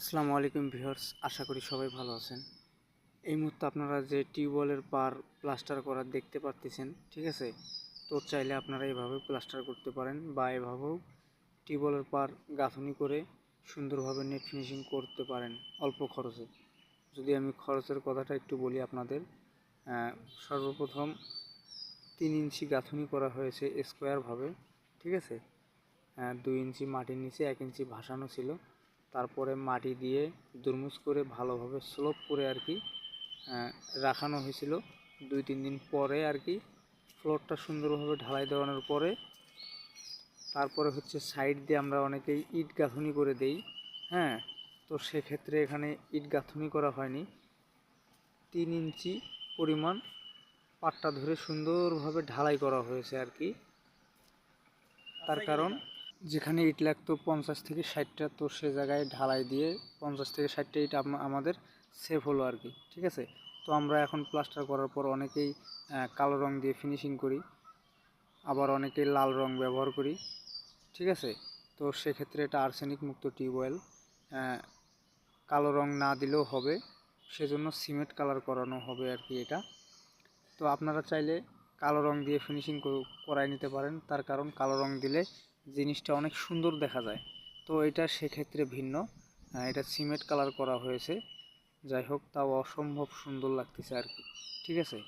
আসসালামু আলাইকুম ভিউয়ার্স, আশা করি সবাই ভালো আছেন। এই মুহূর্তে আপনারা যে টিউবওয়েলের পার প্লাস্টার করা দেখতে পারতেছেন, ঠিক আছে? তো চাইলে আপনারা এভাবে প্লাস্টার করতে পারেন বা এভাবেও টিউবওয়েলের পার গাঁথনি করে সুন্দরভাবে নেট ফিনিশিং করতে পারেন অল্প খরচে। যদি আমি খরচের কথাটা একটু বলি আপনাদের সর্বপ্রথম তিন ইঞ্চি গাঁথনি করা হয়েছে স্কোয়ারভাবে, ঠিক আছে? দুই ইঞ্চি মাটির নিচে, এক ইঞ্চি ভাসানো ছিল। তারপরে মাটি দিয়ে দুরমুজ করে ভালোভাবে স্লোপ করে আর কি রাখানো হয়েছিল। দুই তিন দিন পরে আর কি ফ্লোরটা সুন্দরভাবে ঢালাই দেওয়ানোর পরে তারপরে হচ্ছে সাইড দিয়ে আমরা অনেকেই ইট গাঁথনি করে দেই হ্যাঁ? তো সেক্ষেত্রে এখানে ইট গাঁথনি করা হয়নি। তিন ইঞ্চি পরিমাণ পাটটা ধরে সুন্দরভাবে ঢালাই করা হয়েছে আর কি। তার কারণ যেখানে ইট লাগতো পঞ্চাশ থেকে ষাটটা, তো সে জায়গায় ঢালাই দিয়ে পঞ্চাশ থেকে ষাটটা ইট আমাদের সেভ হলো আর কি, ঠিক আছে? তো আমরা এখন প্লাস্টার করার পর অনেকেই কালো রং দিয়ে ফিনিশিং করি, আবার অনেকেই লাল রং ব্যবহার করি, ঠিক আছে? তো সেক্ষেত্রে এটা আর্সেনিক মুক্ত টিউবওয়েল কালো রং না দিলেও হবে, সেজন্য সিমেন্ট কালার করানো হবে আর কি এটা। তো আপনারা চাইলে কালো রং দিয়ে ফিনিশিং করাই নিতে পারেন, তার কারণ কালো রং দিলে জিনিসটা অনেক সুন্দর দেখা যায়। তো এটা সেক্ষেত্রে ভিন্ন। এটা সিমেন্ট কালার করা হয়েছে। যাই হোক, তাও অসম্ভব সুন্দর লাগতেছে আর কি। ঠিক আছে?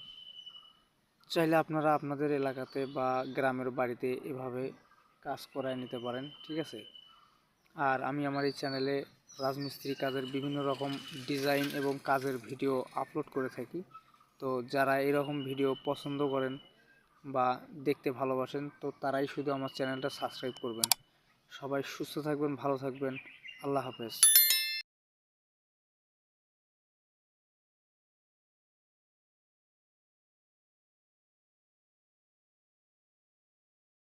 চাইলে আপনারা আপনাদের এলাকাতে বা গ্রামের বাড়িতে এভাবে কাজ করায় নিতে পারেন। ঠিক আছে? আর আমি আমার এই চ্যানেলে রাজমিস্ত্রি কাজের বিভিন্ন রকম ডিজাইন এবং কাজের ভিডিও আপলোড করে থাকি। তো যারা এরকম ভিডিও পছন্দ করেন বা দেখতে ভালোবাসেন, তো তারাই শুধু আমার চ্যানেলটা সাবস্ক্রাইব করবেন। সবাই সুস্থ থাকবেন, ভালো থাকবেন। আল্লাহ হাফেজ।